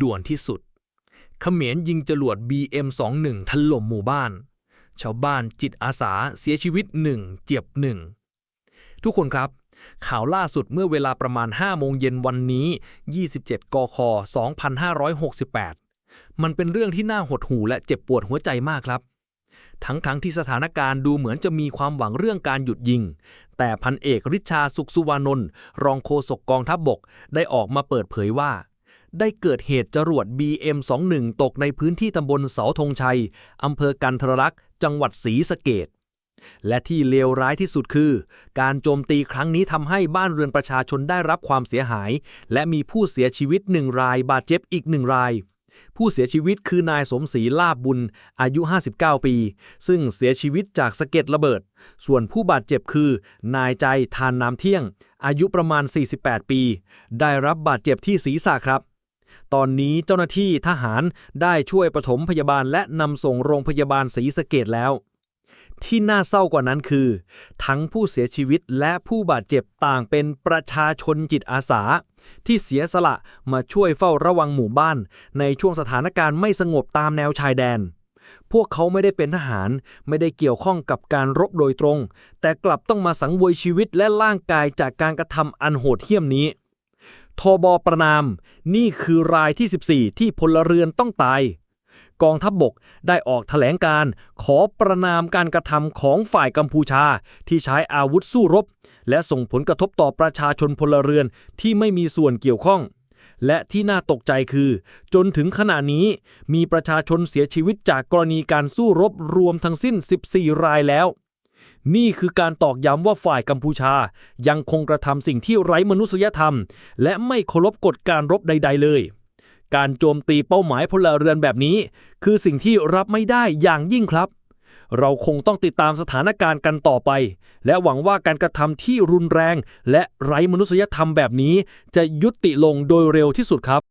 ด่วนที่สุดเขมรยิงจรวด BM21 ถล่มหมู่บ้าน ชาวบ้านจิตอาสาเสียชีวิตหนึ่งเจ็บหนึ่งทุกคนครับ ข่าวล่าสุดเมื่อเวลาประมาณ 5 โมงเย็นวันนี้ 27 กค 2568 มันเป็นเรื่องที่น่าหดหู่และเจ็บปวดหัวใจมากครับ ทั้งๆทที่สถานการณ์ดูเหมือนจะมีความหวังเรื่องการหยุดยิง แต่พันเอกริชาสุขสุวานนท์รองโฆษกกองทัพบบก ได้ออกมาเปิดเผยว่า ได้เกิดเหตุจรวด BM21 ตกในพื้นที่ตำบลเสาธงชัย อำเภอกันทรลักษณ์จังหวัดศรีสะเกดและที่เลวร้ายที่สุดคือ การโจมตีครั้งนี้ทำให้บ้านเรือนประชาชนได้รับความเสียหาย และมีผู้เสียชีวิตหนึ่งราย บาดเจ็บอีกหนึ่งราย ผู้เสียชีวิตคือนายสมศรีลาบบุญ อายุ 59 ปี ซึ่งเสียชีวิตจากสะเก็ดระเบิด ส่วนผู้บาดเจ็บคือ นายใจทานน้ำเที่ยง อายุประมาณ 48 ปี ได้รับบาดเจ็บที่ศีรษะครับ ตอนนี้เจ้าหน้าที่ทหารได้ช่วยปฐมพยาบาลและนำส่งโรงพยาบาลศรีสะเกดแล้ว ที่น่าเศร้ากว่านั้นคือ ทั้งผู้เสียชีวิตและผู้บาดเจ็บต่างเป็นประชาชนจิตอาสา ที่เสียสละมาช่วยเฝ้าระวังหมู่บ้าน ในช่วงสถานการณ์ไม่สงบตามแนวชายแดนพวกเขาไม่ได้เป็นทหารไม่ได้เกี่ยวข้องกับการรบโดยตรง แต่กลับต้องมาสังเวยชีวิตและร่างกายจากการกระทำอันโหดเหี้ยมนี้ ทบประนาม นี่คือรายที่ 14 ที่พลเรือนต้องตาย กองทัพบบกได้ออกแถลงการขอประนามการกระทำของฝ่ายกัมพูชา ที่ใช้อาวุธสู้รบ และส่งผลกระทบต่อประชาชนพลเรือนที่ไม่มีส่วนเกี่ยวข้อง และที่น่าตกใจคือ จนถึงขณะนี้มีประชาชนเสียชีวิตจากกรณีการสู้รบรวมทั้งสิ้น 14 รายแล้ว นี่คือการตอกย้ำว่าฝ่ายกัมพูชา ยังคงกระทำสิ่งที่ไร้มนุษยธรรม และไม่เคารพกฎการรบใด ๆ เลย การโจมตีเป้าหมายพลเรือนแบบนี้ คือสิ่งที่รับไม่ได้อย่างยิ่งครับ เราคงต้องติดตามสถานการณ์กันต่อไป และหวังว่าการกระทำที่รุนแรง และไร้มนุษยธรรมแบบนี้ จะยุติลงโดยเร็วที่สุดครับ